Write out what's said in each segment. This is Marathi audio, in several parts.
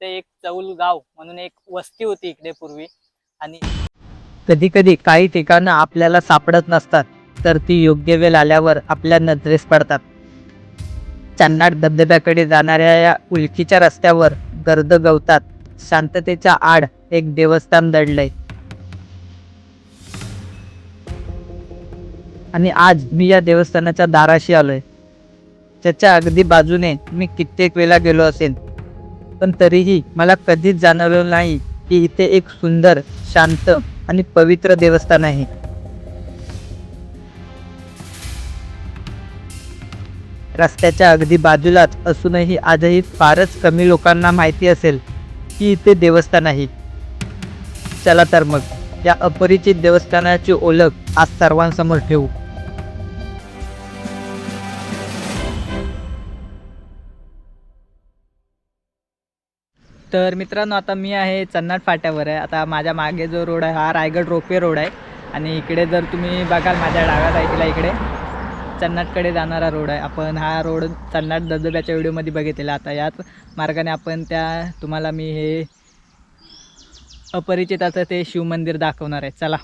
इथे एक चौल गाव म्हणून एक वस्ती होती इकडे पूर्वी. आणि कधी कधी काही ठिकाणं आपल्याला सापडत नसतात तर ती योग्य वेळ आल्यावर आपल्या नजरेस पडतात. चांनाड धबधब्याकडे जाणाऱ्या या उलकीच्या रस्त्यावर गर्द गवतात. शांततेच्या आड एक देवस्थान दडलंय. आणि आज मी या देवस्थानाच्या दाराशी आलोय. त्याच्या अगदी बाजूने मी कित्येक वेळा गेलो असेल. पण तरीही मला कधीच जाणवलं नाही की इथे एक सुंदर शांत आणि पवित्र देवस्थान आहे. रस्त्याच्या अगदी बाजूलाच असूनही आजही फारच कमी लोकांना माहिती असेल की इथे देवस्थान आहे. चला तर मग या अपरिचित देवस्थानाची ओळख आज सर्वांसमोर ठेवू. तर मित्रांनो आता मी आहे चन्नाट फाट्यावर आहे. आता माझ्या मागे जो रोड आहे हा रायगड रोपवे रोड आहे. आणि इकडे जर तुम्ही बघाल माझ्या डाव्या साईडला इकडे चन्नाटकडे जाणारा रोड आहे. आपण हा रोड चन्नाट धबधब्याच्या व्हिडिओमध्ये बघितलेला. आता याच मार्गाने आपण त्या तुम्हाला मी हे अपरिचिताचं ते शिवमंदिर दाखवणार आहे. चला.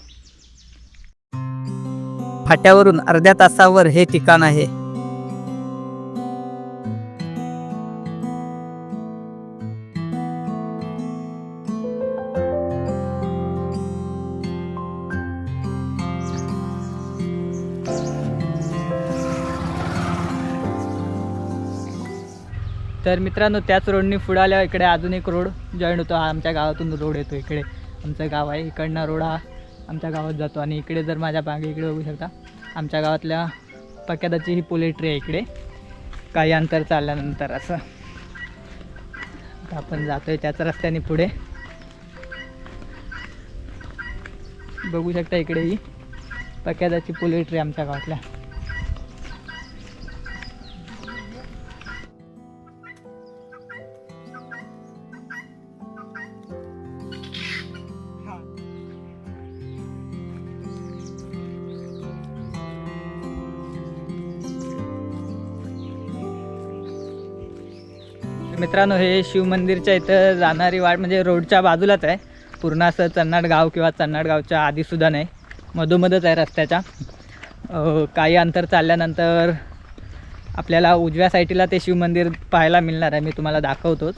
फाट्यावरून अर्ध्या तासावर हे ठिकाण आहे. तर मित्रांनो त्याच रोडनी पुढे आल्यावर इकडे अजून एक रोड जॉईन होतो. हा आमच्या गावातून रोड येतो इकडे. आमचं गाव आहे. इकडनं रोड हा आमच्या गावात जातो. आणि इकडे जर माझ्या मागे इकडे बघू शकता आमच्या गावातल्या पक्यादाची ही पोलेट्री आहे इकडे. काही अंतर चालल्यानंतर असं. आपण आपण जातोय त्याच रस्त्याने पुढे. बघू शकता इकडे ही पक्यादाची पोलेट्री आमच्या गावातल्या. मित्रांनो हे शिवमंदिरच्या इथं जाणारी वाट म्हणजे रोडच्या बाजूलाच आहे. पूर्ण असं चन्नाड गाव किंवा चन्नाड गावच्या आधीसुद्धा नाही. मधोमधच आहे रस्त्याच्या. काही अंतर चालल्यानंतर आपल्याला उजव्या साईटीला ते शिवमंदिर पाहायला मिळणार आहे. मी तुम्हाला दाखवतोच.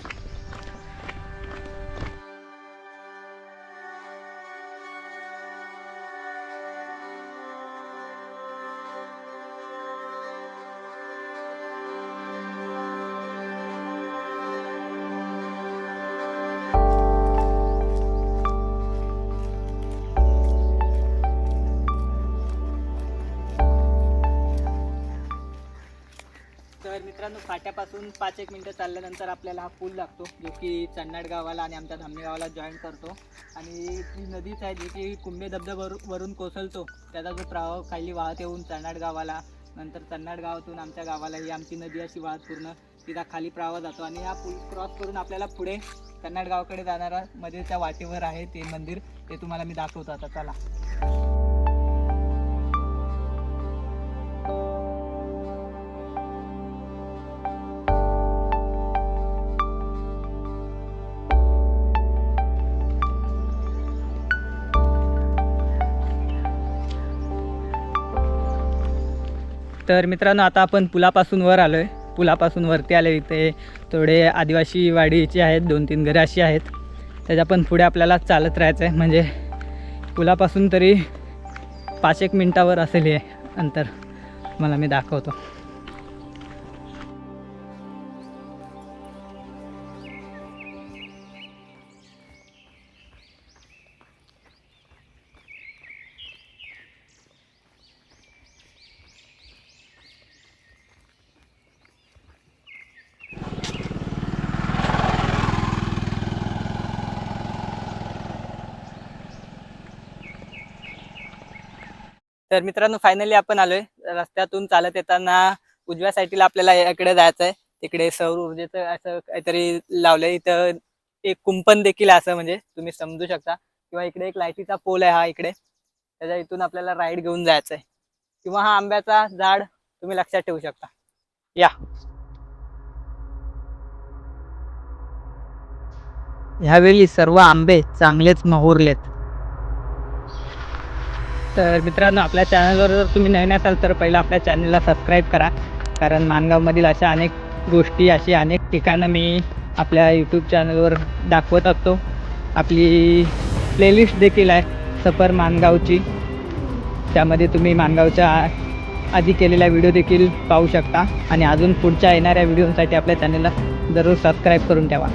मित्रांनो फाट्यापासून पाच एक मिनटं चालल्यानंतर आपल्याला हा पूल लागतो जो की चन्नाड गावाला आणि आमच्या धामणी गावाला जॉईन करतो. आणि ती नदीच आहे जी की कुंभे धबधब्यावर वरून कोसळतो त्याचा जो प्रवाह खाली वाहत येऊन चन्नाड गावाला नंतर चन्नाड गावातून आमच्या गावाला ही आमची नदी अशी वाहत पूर्ण तिचा खाली प्रवाह जातो. आणि हा पूल क्रॉस करून आपल्याला पुढे कन्नाड गावाकडे जाणारा मध्येच्या वाटेवर आहे ते मंदिर ते तुम्हाला मी दाखवतो. आता चला. तर मित्रांनो आता आपण पुलापासून वर आलो आहे पुलापासून वरती आले इथे. थोडे आदिवासी वाडीचे आहेत दोन तीन घरं अशी आहेत. त्याच्या पण पुढे आपल्याला चालत राहायचं आहे म्हणजे पुलापासून तरी पाच एक मिनटावर असेल हे अंतर. मला मी दाखवतो. तर मित्रांनो फायनली आपण आलोय. रस्त्यातून चालत येताना उजव्या साईडला आपल्याला इकडे जायचं आहे तिकडे सौर ऊर्जेचं असं काहीतरी लावलंय. इथं एक कुंपण देखील असं म्हणजे तुम्ही समजू शकता. किंवा इकडे एक लाईटीचा पोल आहे हा इकडे. त्याच्या इथून आपल्याला राईड घेऊन जायचं आहे किंवा हा आंब्याचा झाड तुम्ही लक्षात ठेवू शकता. या. ह्यावेळी सर्व आंबे चांगलेच मोहरलेत. तर मित्रांनो आपल्या चॅनलवर जर तुम्ही नवीन असाल तर पहिलं आपल्या चॅनलला सबस्क्राईब करा. कारण मानगावमधील अशा अनेक गोष्टी अशी अनेक ठिकाणं मी आपल्या यूट्यूब चॅनलवर दाखवत असतो. आपली प्लेलिस्ट देखील आहे सफर मानगावची त्यामध्ये तुम्ही मानगावच्या आधी केलेला व्हिडिओ देखील पाहू शकता. आणि अजून पुढच्या येणाऱ्या व्हिडिओसाठी आपल्या चॅनलला जरूर सबस्क्राईब करून ठेवा.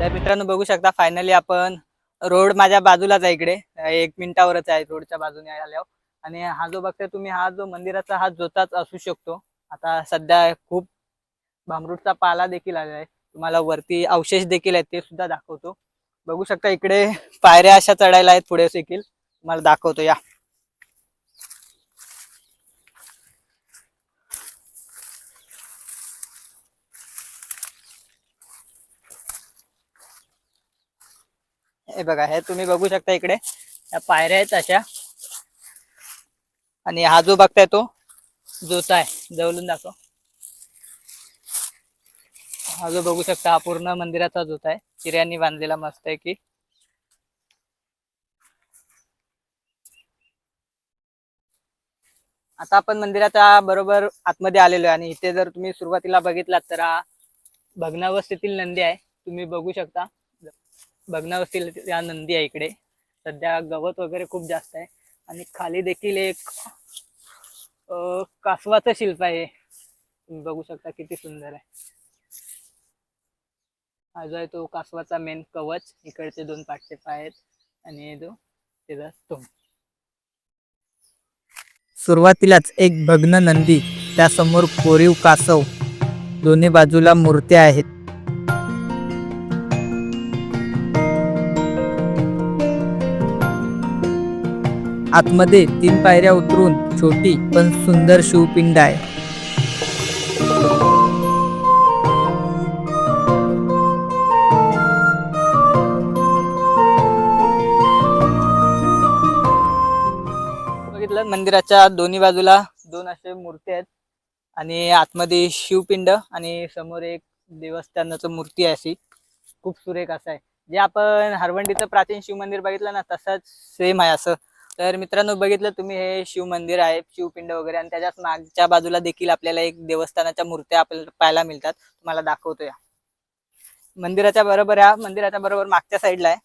तर मित्रांनो बघू शकता फायनली आपण रोड माझ्या बाजूलाच आहे इकडे. एक मिनिटावरच आहे रोडच्या बाजूने आल्यावर. आणि हा जो बघताय तुम्ही हा जो मंदिराचा हा जोताच असू शकतो. आता सध्या खूप भामरूटचा पाला देखील आलेला आहे. तुम्हाला वरती अवशेष देखील आहेत ते सुद्धा दाखवतो. बघू शकता इकडे पायऱ्या अशा चढायला आहेत पुढे देखील. तुम्हाला दाखवतो या. हे बघा हे तुम्ही बघू शकता इकडे. या पायऱ्या आहेत अशा. आणि हा जो बघताय तो जोता आहे. जवळून दाखव. हा जो बघू शकता हा पूर्ण मंदिराचा जोता आहे. चिऱ्यांनी बांधलेला मस्त आहे की आता आपण मंदिराच्या बरोबर आतमध्ये आलेलो आहे. आणि इथे जर तुम्ही सुरुवातीला बघितलात तर हा भग्नावस्थेतील नंदी आहे. तुम्ही बघू शकता. भग्नावस्थेतील या नंदी आहे इकडे. सध्या गवत वगैरे खूप जास्त आहे. आणि खाली देखील एक कासवाचं शिल्प आहे. तुम्ही बघू शकता किती सुंदर आहे. हा जो आहे तो कासवाचा मेन कवच. इकडचे दोन पाठचे पाय आहेत. आणि जो त्याचा तोंड सुरुवातीलाच एक भग्न नंदी त्यासमोर कोरीव कासव. दोन्ही बाजूला मूर्त्या आहेत. आतमध्ये तीन पायऱ्या उतरून छोटी पण सुंदर शिवपिंड आहे. बघितलं मंदिराच्या दोन्ही बाजूला दोन असे मूर्ती आहेत आणि आतमध्ये शिवपिंड आणि समोर एक देवस्थानाचं मूर्ती आहे अशी. खूप सुरेख असं आहे. जे आपण हरवंडीचं प्राचीन शिव मंदिर बघितलं ना तसंच सेम आहे असं. तर मित्रांनो बघितलं तुम्ही हे शिव मंदिर आहे शिवपिंड वगैरे आणि त्याच्याच मागच्या बाजूला देखील आपल्याला एक देवस्थानाच्या मूर्त्या आपल्याला पाहायला मिळतात. तुम्हाला दाखवतो या मंदिराच्या बरोबर या मंदिराच्या बरोबर मागच्या साईडला आहे.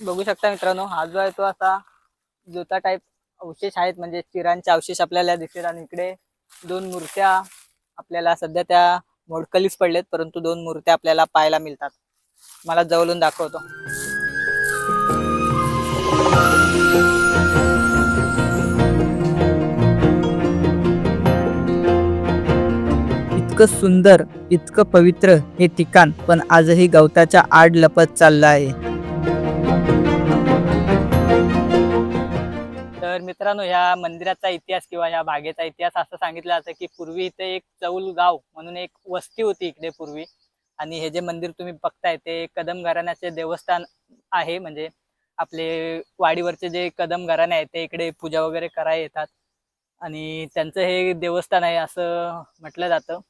बघू शकता मित्रांनो हा जो आहे तो असा जोता टाईप अवशेष आहेत म्हणजे चिरांचे अवशेष आपल्याला दिसतील आणि इकडे दोन मूर्त्या आपल्याला सध्या त्या मोडकलीच पडलेत परंतु दोन मूर्त्या आपल्याला पाहायला मिळतात. मला जवळून दाखवतो. इतकं सुंदर इतकं पवित्र हे ठिकाण पण आजही गवताच्या आड लपत चाललं आहे. मित्रांनो ह्या मंदिराचा इतिहास किंवा ह्या बागेचा इतिहास असं सांगितलं जातं की पूर्वी इथे एक चौल गाव म्हणून एक वस्ती होती इकडे पूर्वी. आणि हे जे मंदिर तुम्ही बघताय ते कदम घराण्याचे देवस्थान आहे. म्हणजे आपले वाडीवरचे जे कदम घराणे आहेत ते इकडे पूजा वगैरे करायला येतात. आणि त्यांचं हे देवस्थान आहे असं म्हटलं जातं.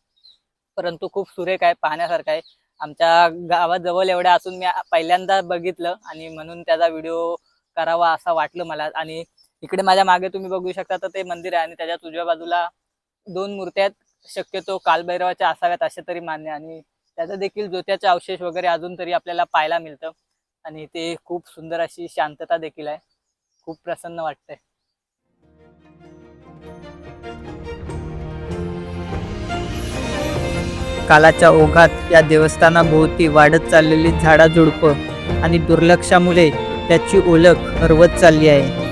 परंतु खूप सुरेख आहे पाहण्यासारखं आहे. आमच्या गावाजवळ एवढ्या असून मी पहिल्यांदा बघितलं आणि म्हणून त्याचा व्हिडिओ करावा असं वाटलं मला. आणि इकडे माझ्या मागे तुम्ही बघू शकता तर ते मंदिर आहे आणि त्याच्या उजव्या बाजूला दोन मूर्त्या आहेत. शक्यतो कालभैरवाच्या असाव्यात असे तरी मान्य आणि त्याचा देखील जोत्याचे अवशेष वगैरे अजून तरी आपल्याला पाहायला मिळतं. आणि ते खूप सुंदर अशी शांतता देखील आहे. खूप प्रसन्न वाटतंय. कालाच्या ओघात या देवस्थानाभोवती वाढत चाललेली झाडाझुडपं आणि दुर्लक्षामुळे त्याची ओळख हरवत चालली आहे.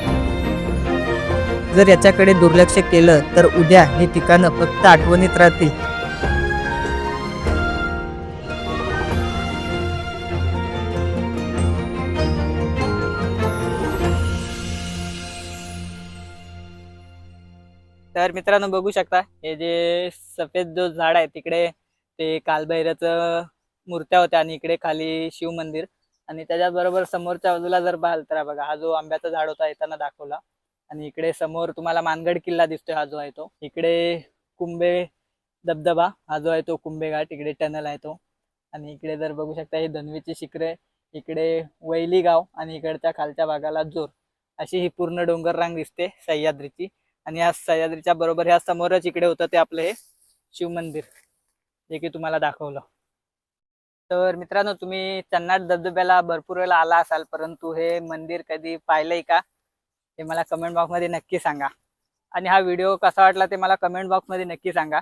जर याच्याकडे दुर्लक्ष केलं तर उद्या हे ठिकाणं फक्त आठवणीत राहतील. तर मित्रांनो बघू शकता हे जे सफेद जो झाड आहे तिकडे ते कालभैरचं मूर्त्या होत्या आणि इकडे खाली शिव मंदिर आणि त्याच्याबरोबर समोरच्या बाजूला जर पाहाल तर बघा हा जो आंब्याचा झाड होता येताना दाखवला. आणि इकडे समोर तुम्हाला मानगड किल्ला दिसतोय हा जो आहे तो. इकडे कुंभे धबधबा हा जो आहे तो कुंभे घाट इकडे टनल आहे तो. आणि इकडे जर बघू शकता ही धनवीची शिखरे इकडे वैली गाव आणि इकडच्या खालच्या भागाला जोर. अशी ही पूर्ण डोंगर रांग दिसते सह्याद्रीची. आणि या सह्याद्रीच्या बरोबर ह्या समोरच इकडे होतं ते आपलं हे शिव मंदिर. जे की तुम्हाला दाखवलं. तर मित्रांनो तुम्ही चन्नाट धबधब्याला भरपूर वेळेला आला असाल परंतु हे मंदिर कधी पाहिलंय का? ते मला कमेंट बॉक्समध्ये नक्की सांगा. आणि हा व्हिडिओ कसा वाटला ते मला कमेंट बॉक्समध्ये नक्की सांगा.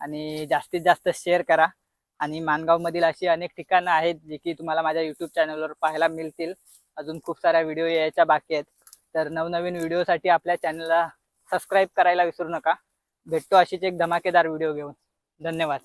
आणि जास्तीत जास्त शेअर करा. आणि मानगावमधील अशी अनेक ठिकाणं आहेत जे की तुम्हाला माझ्या यूट्यूब चॅनलवर पाहायला मिळतील. अजून खूप साऱ्या व्हिडिओ यायच्या बाकी आहेत. तर नवनवीन व्हिडिओसाठी आपल्या चॅनलला सबस्क्राईब करायला विसरू नका. भेटतो अशीच एक धमाकेदार व्हिडिओ घेऊन. धन्यवाद.